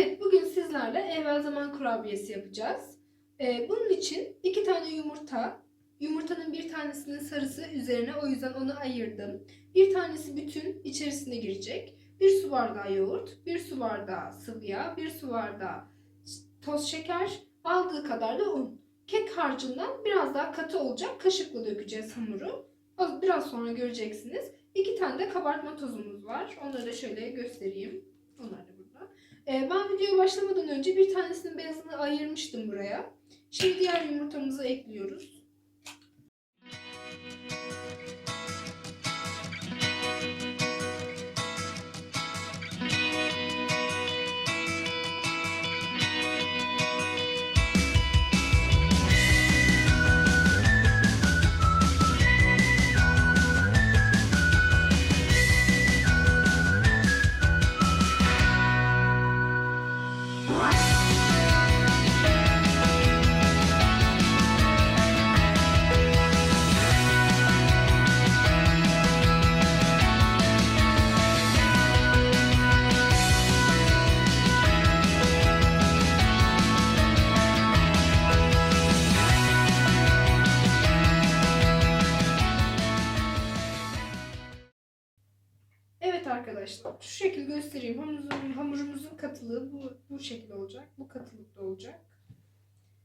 Evet, bugün sizlerle evvel zaman kurabiyesi yapacağız. Ee, bunun için iki tane yumurta, yumurtanın bir tanesinin sarısı üzerine o yüzden onu ayırdım. Bir tanesi bütün içerisine girecek. Bir su bardağı yoğurt, bir su bardağı sıvı yağ, bir su bardağı toz şeker, aldığı kadar da un. Kek harcından biraz daha katı olacak. Kaşıkla dökeceğiz hamuru. Az- Biraz sonra göreceksiniz. İki tane de kabartma tozumuz var. Onları da şöyle göstereyim. Onlar da ben videoya başlamadan önce bir tanesinin beyazını ayırmıştım buraya. Şimdi diğer yumurtamızı ekliyoruz. Arkadaşlar şu şekil göstereyim. Hamurumuzun, hamurumuzun katılığı bu, bu şekilde olacak. Bu katılıkta olacak.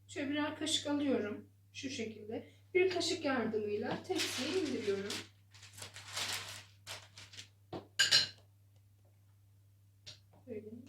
Şöyle birer kaşık alıyorum. Şu şekilde. Bir kaşık yardımıyla tepsiye indiriyorum. Böyle.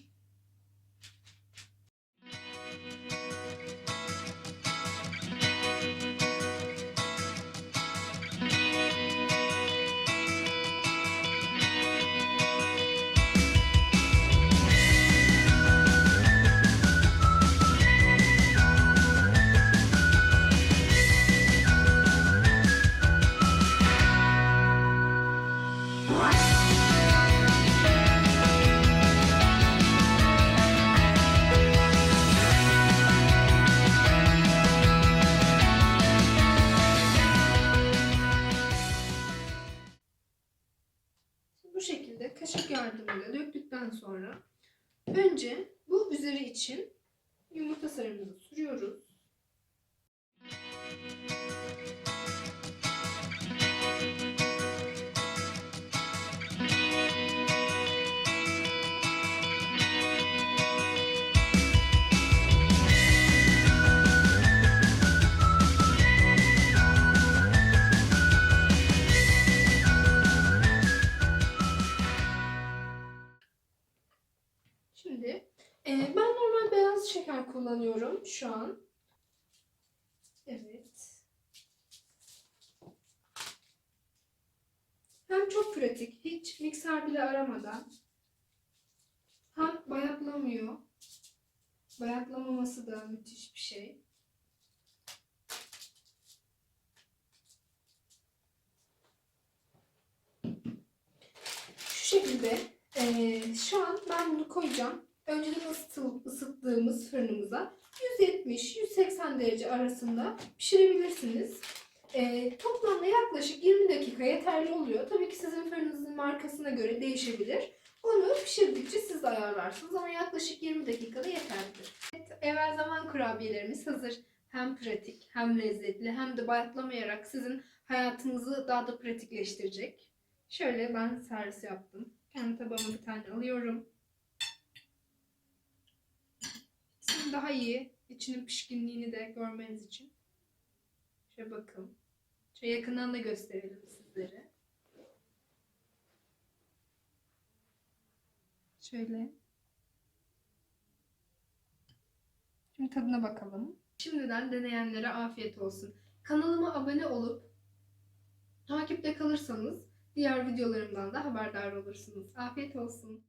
Şekilde kaşık yardımıyla döktükten sonra önce bu üzeri için yumurta sarımızı sürüyoruz. E, ben normal beyaz şeker kullanıyorum şu an. Evet. Hem çok pratik, hiç mikser bile aramadan. Hem bayatlamıyor. Bayatlamaması da müthiş bir şey. Şu şekilde ee, şu an ben bunu koyacağım. Önceden ısıttığımız fırınımıza 170-180 derece arasında pişirebilirsiniz. Ee, toplamda yaklaşık 20 dakika yeterli oluyor. Tabii ki sizin fırınınızın markasına göre değişebilir. Onu pişirdikçe siz ayarlarsınız ama yaklaşık 20 dakikada yeterlidir. Evet, evvel zaman kurabiyelerimiz hazır. Hem pratik, hem lezzetli, hem de bayatlamayarak sizin hayatınızı daha da pratikleştirecek. Şöyle ben servis yaptım. Kendi tabağıma bir tane alıyorum. Şimdi daha iyi içinin pişkinliğini de görmeniz için. Şöyle bakın. Şöyle yakından da gösterelim sizlere. Şöyle. Şimdi tadına bakalım. Şimdiden deneyenlere afiyet olsun. Kanalıma abone olup takipte kalırsanız diğer videolarımdan da haberdar olursunuz. Afiyet olsun.